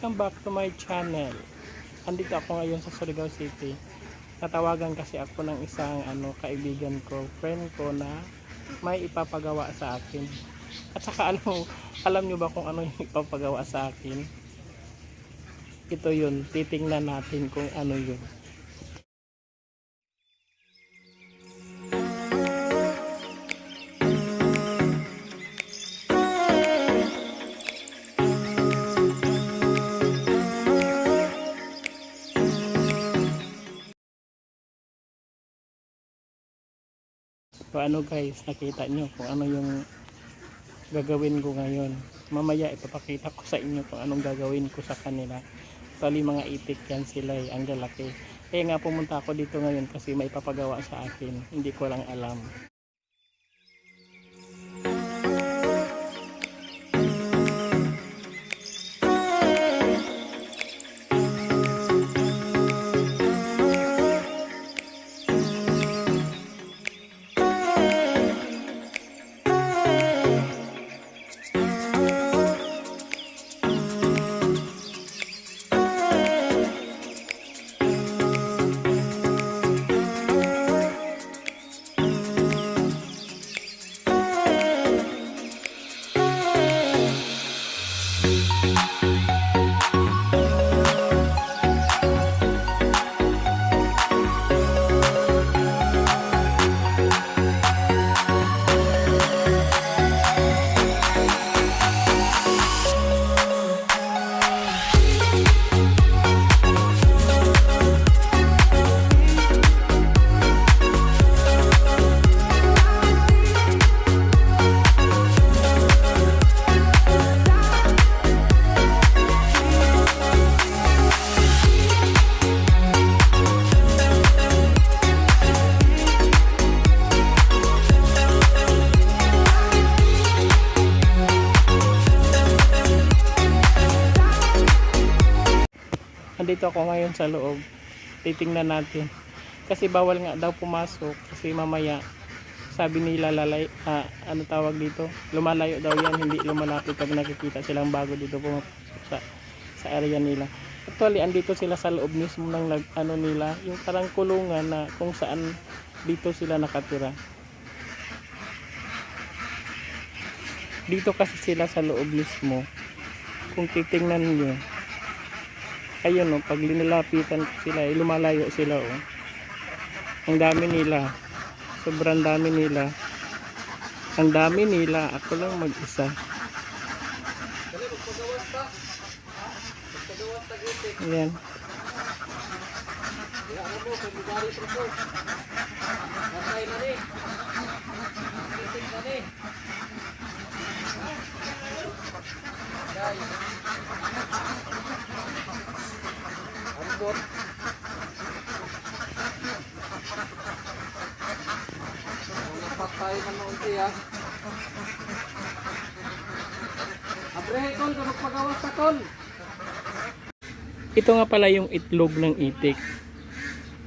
welcome back to my channel. Andito ako ngayon sa Surigao City. Natawagan kasi ako ng isang ano kaibigan ko, friend ko na may ipapagawa sa akin. At saka alam, alam nyo ba kung ano yung ipapagawa sa akin? Ito yun, titingnan natin kung ano yun. So ano guys, nakita nyo kung ano yung gagawin ko ngayon. Mamaya ipapakita ko sa inyo kung anong gagawin ko sa kanila. Actually mga itik yan sila eh, ang lalaki. Kaya nga pumunta ako dito ngayon kasi may papagawa sa akin. Hindi ko lang alam. Andito ako ngayon sa loob. Titingnan natin. Kasi bawal nga daw pumasok. Kasi mamaya sabi nila lalay ah, ano tawag dito? Lumalayo daw yan. Hindi lumalapit pag nakikita silang bago dito pumapasok sa sa area nila. Actually andito sila sa loob mismo ng ano nila. Yung parang kulungan na kung saan dito sila nakatira. Dito kasi sila sa loob mismo. Kung titingnan nyo ayun no, pag linalapitan sila, eh, lumalayo sila oh. Ang dami nila. Sobrang dami nila. Ang dami nila. Ako lang mag-isa. Ayan. Napak tayo ng maunti ha. Abrehe tol, ka magpagawas ka tol. Ito nga pala yung itlog ng itik.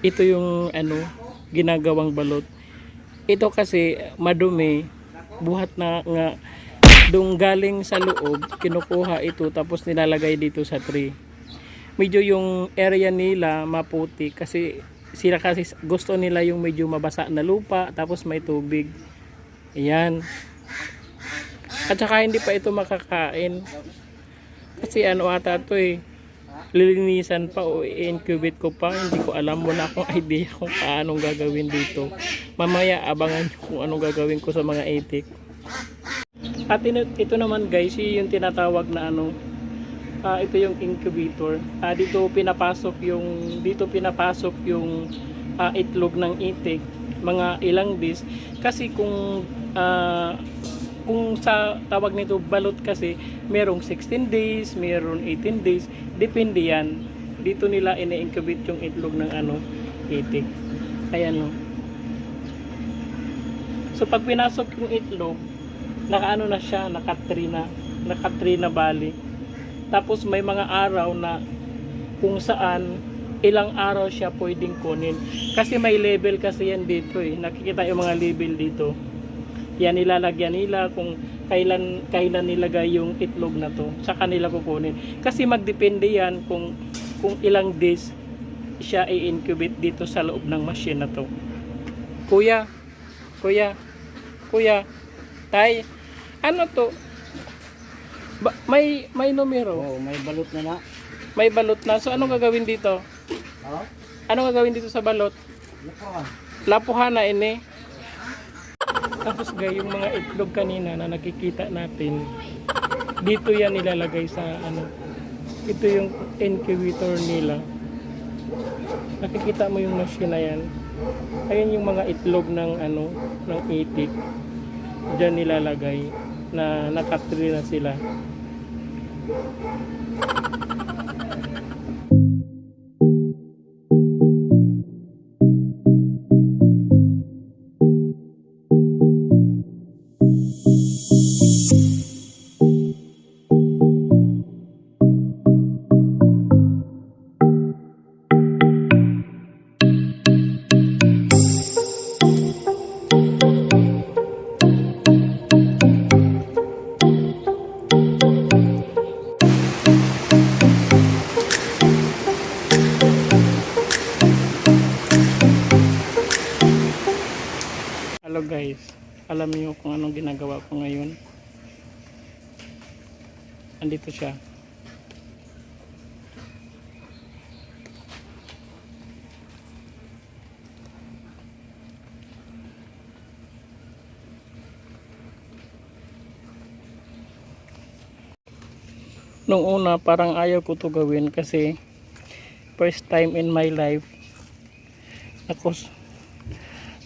Ito yung ano, ginagawang balot. Ito kasi madumi, buhat na nga doon galing sa loob, kinukuha ito tapos nilalagay dito sa tree. Medyo yung area nila maputi kasi sila kasi gusto nila yung medyo mabasa na lupa tapos may tubig. Ayan. At saka hindi pa ito makakain. Kasi ano ata to eh lilinisan pa o i-incubate ko pa. Hindi ko alam. Wala akong idea kung paanong gagawin dito. Mamaya abangan nyo kung anong gagawin ko sa mga itik. At ito naman guys, yung tinatawag na ano, ah, ito yung incubator. Ah, dito pinapasok yung dito pinapasok yung ah, itlog ng itik, mga ilang days kasi kung ah, kung sa tawag nito balot kasi merong 16 days, meron 18 days, depende yan. Dito nila ine-incubate yung itlog ng ano, itik. Ayan no. So pag pinasok yung itlog, nakaano na siya, naka-tree na, naka-tree na bali. Tapos may mga araw na kung saan ilang araw siya pwedeng kunin. Kasi may level kasi yan dito eh. Nakikita yung mga label dito. Yan nilalagyan nila kung kailan kailan nilagay yung itlog na to sa kanila kukunin kasi magdepende yan kung kung ilang days siya i-incubate dito sa loob ng machine na to kuya kuya kuya tay ano to ba, may may numero? Oh, may balot na na. may balot na. So anong gagawin dito? Ha? anong gagawin dito sa balot? Lapuan. lapuhan na ini. Tapos guys yung mga itlog kanina na nakikita natin dito yan nilalagay sa ano ito yung incubator nila. Nakikita mo yung machine na yan? Ayun yung mga itlog ng ano ng itik. Dyan nilalagay na nakatri na sila Ha ha ha! Hello guys, alam niyo kung anong ginagawa ko ngayon? Andito siya. Nung una parang ayaw ko to gawin kasi first time in my life ako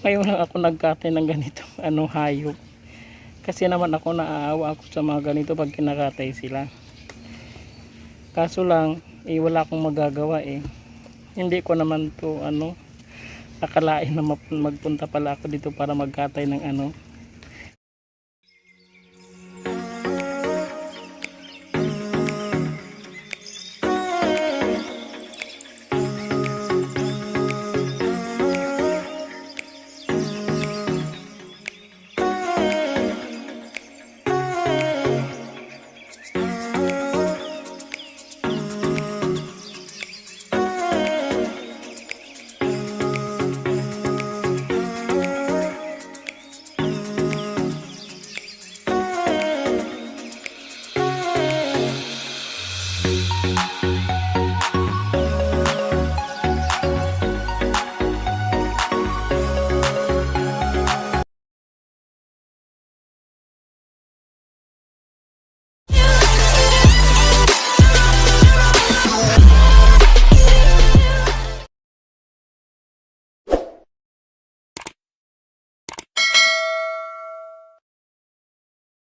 ngayon lang ako nagkatay ng ganitong ano hayop. Kasi naman ako naaawa ako sa mga ganito pag kinakatay sila. Kaso lang eh, wala akong magagawa eh. Hindi ko naman to ano akalain na magpunta pala ako dito para magkatay ng ano